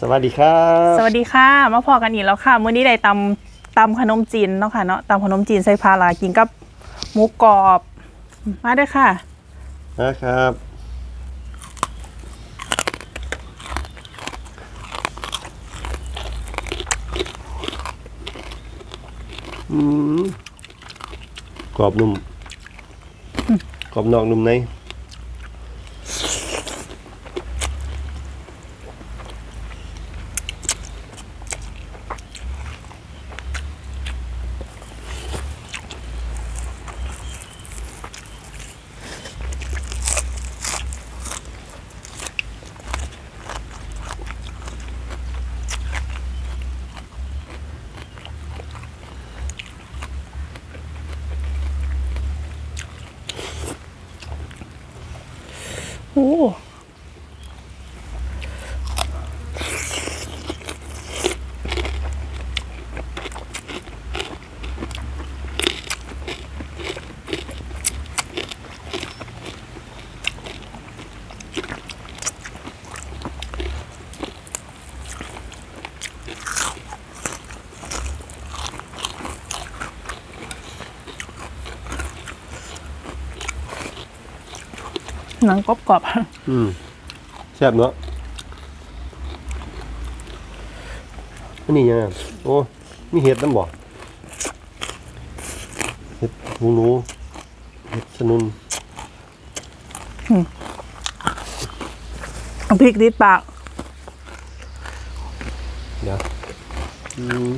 สวัสดีครับสวัสดีค่ะ มาพอกันอีกแล้วค่ะมื้อนี้ได้ตำตำขนมจีนเนาะค่ะเนาะตำขนมจีนใส่พารากินกับหมูกรอบ มาเด้อค่ะนะครับอืมกรอบนุ่มกรอบนอกนุ่มใน โหนังกรอบๆอืมแซ่บเนาะอันนี้ยังไงโอ้มีเห็ดน้ำบ่เห็ดหูหนูเห็ดสนุนเอาพริกดิดปาก เดี๋ยวอืม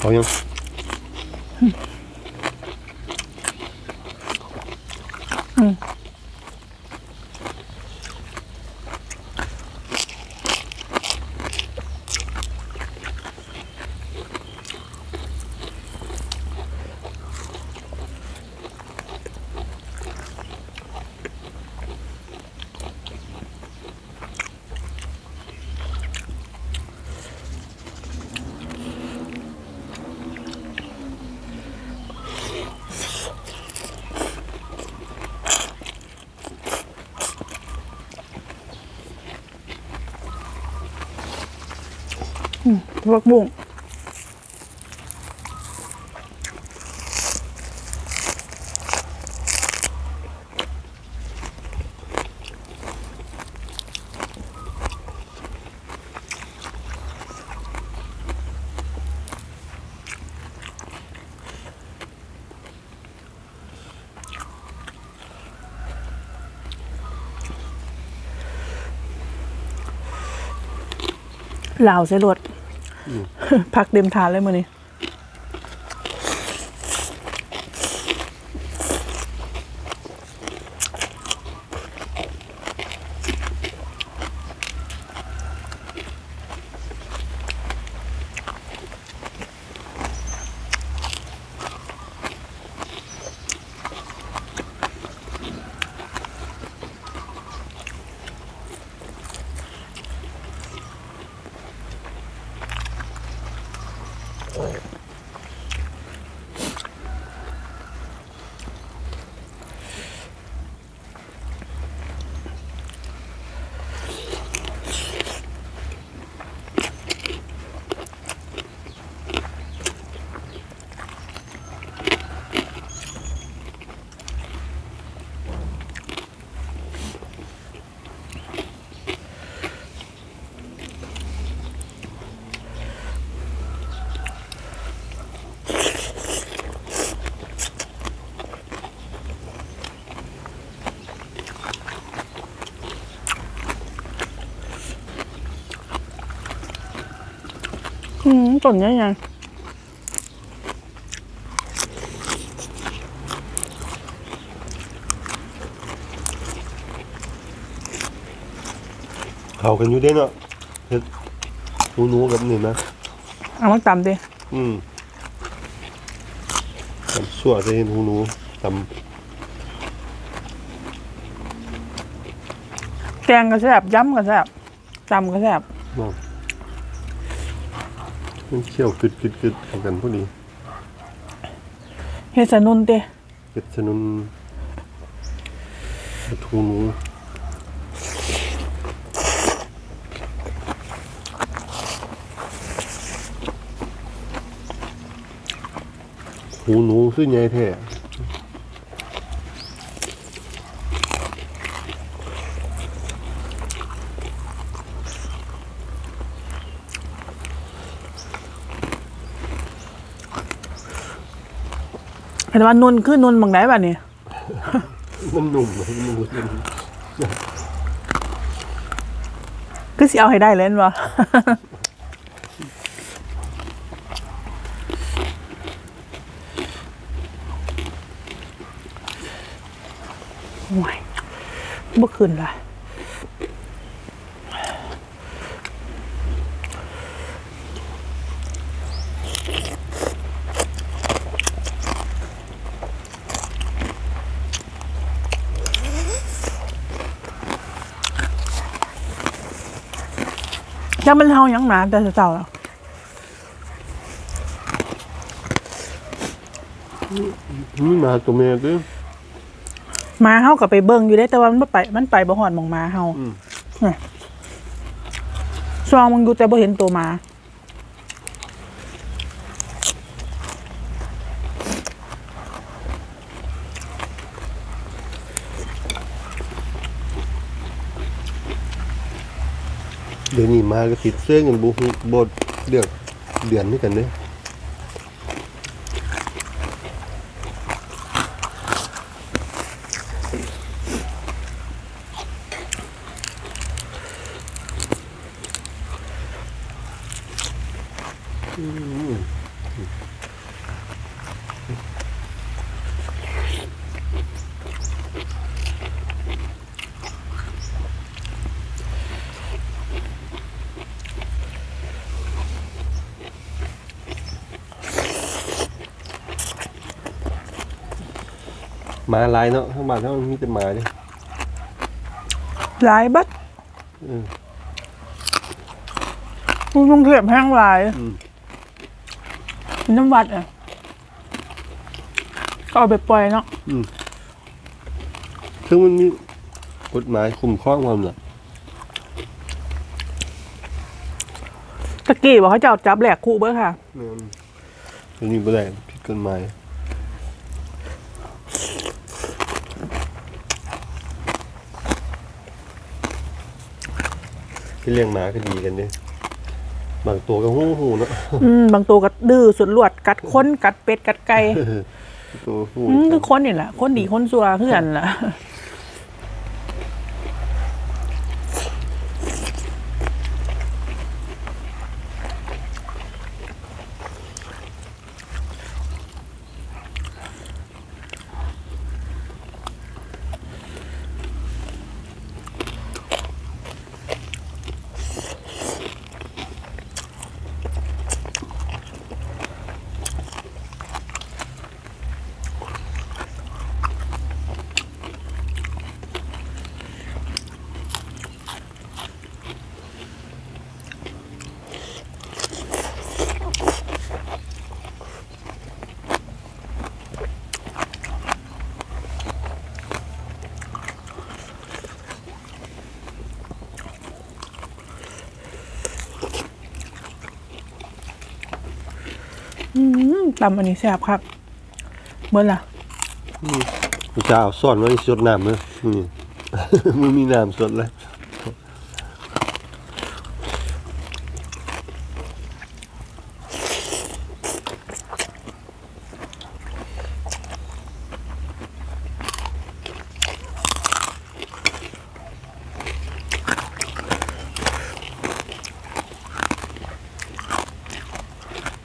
เอายังอืม ผักบุ้งลาวใส่รถ ผักเต็มทานเลยมื้อนี้ อืมต้นใหญ่เขากันอยู่เด้เนาะเห็ดหูหนูกับนี่นะ ๆเอามาตำดิอืมตำสั่วใส่เห็ดหูหนูตแกงก็แซ่บย้ำก็แซ่บตำก็แซ่บำเนาะ มันเคี่ยวกึดกึดกึดเข้ากันพอดีเฮ็ดสนุนเตเก็ดสนุนปลาทูหนูหูหนูซื้อใหญ่แท้ ห็นว่านุนคือนุนบางได้บัดนี้มันหนุ่มมันนุ่มมันคือสิเอาให้ได้เล่นบ่โอ้ยบ่ขึ้นล่ะ ยังมันเฮายังหมาแต่เจ้าแล้วนี่มาตัวเมียด้วยหมาเฮาก็ไปเบิ่งอยู่ได้แต่ว่ามันบ่ไป มันไปบ่ฮอดหมองหมาเฮาอืม เนี่ยซองมึงดูแต่บ่เห็นตัวหมา เดี๋ยวนี้มาก็ติดเสื้อเงินบุบดเดือดเดือนด้วยกันเนี่ย หมาหลายเนาะทั้งบ้านทั้งมีแต่หมาเนี่ยหลายบัดอืมมึงกรุงเทพแห้งหลายอืมน้ำวัดอะก็เอาไปปล่อยเนาะคือมันมีกฎหมายคุ้มครองความน่ะตะกี้บอกเขาจะเอาจับแหลกคู่เบ้อค่ะอืมเดี๋ยวนี้บ่ได้ผิดกฎหมาย ที่เลี้ยงหมาก็ดีกันเนี่ยบางตัวก็หูหูเนาะอืมบางตัวก็ดื้อสุดลวดกัดคนกัดเป็ดกัดไก่ตัวหูอืมคือคนนี่แหละคนดีคนซัวคือกันล่ะ อืม ตำอันนี้แซ่บครับเมื่อล่ะผู้เจ้าสอนไว้สดน้ำเลยนี่มันมีน้ำสดเลย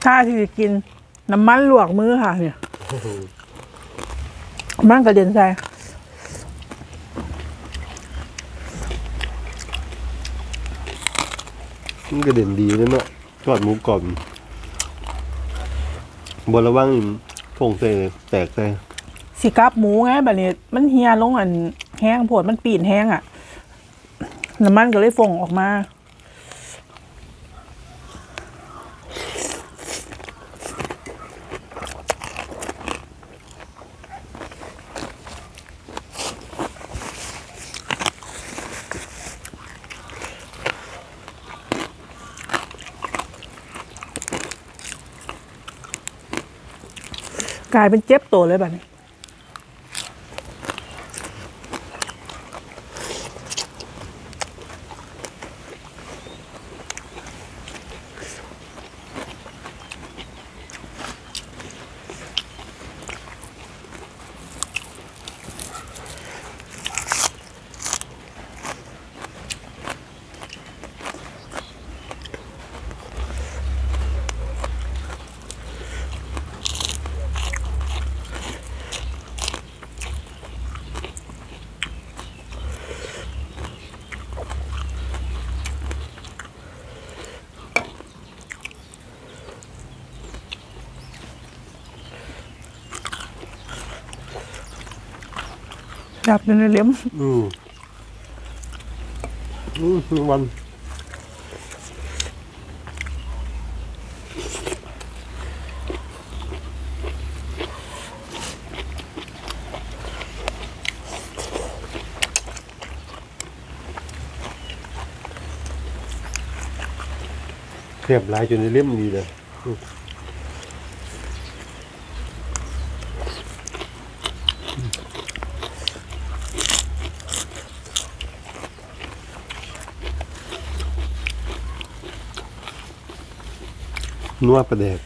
ถ้าที่จะกิน น้ำมันลวกมือค่ะ เนี่ยมันกระเด็นใส่มันก็เด่นดีเลยเนาะทอดหมูกรอบบนระว่างนี่ฟงใส่แตกใส่สิกับหมูไงแบบนี้ มันเฮียลงอันแห้งโผดมันปีนแห้งอะน้ำมันก็เลยฟงออกมา กลายเป็นเจ็บตัวเลยแบบนี้ ดับอยู่ในเลี่ยมอืมอืมวันเรียบร้ายจนในเล่มดีเลย นัวประเดก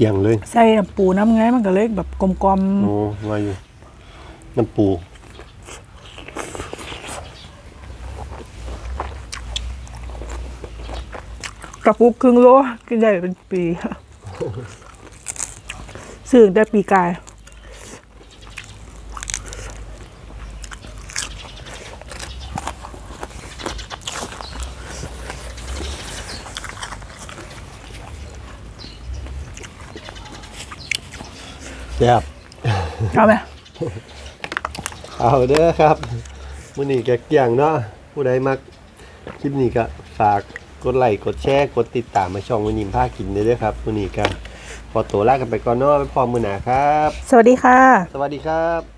อย่างเลย ใส่น้ำปูน้ำไงมันก็เลยแบบกลมโอ้ว่าอยู่ น้ำปู ๆกระปุกครึ่งโลกินได้เป็นปี ซื้อตั้งแต่ปีกาย แซ่บเอาไหมเอาเด้อครับมื้อนี้ก็เกี่ยงเนาะผู้ใดมักคลิปนี้ก็ฝากกดไลค์กดแชร์กดติดตามมาช่องวันยิมภากินเด้อครับมื้อนี้ก็ขอตัวลากันไปก่อนเนาะไปพร้อมมื้อหน้าครับ สวัสดีค่ะ สวัสดีครับ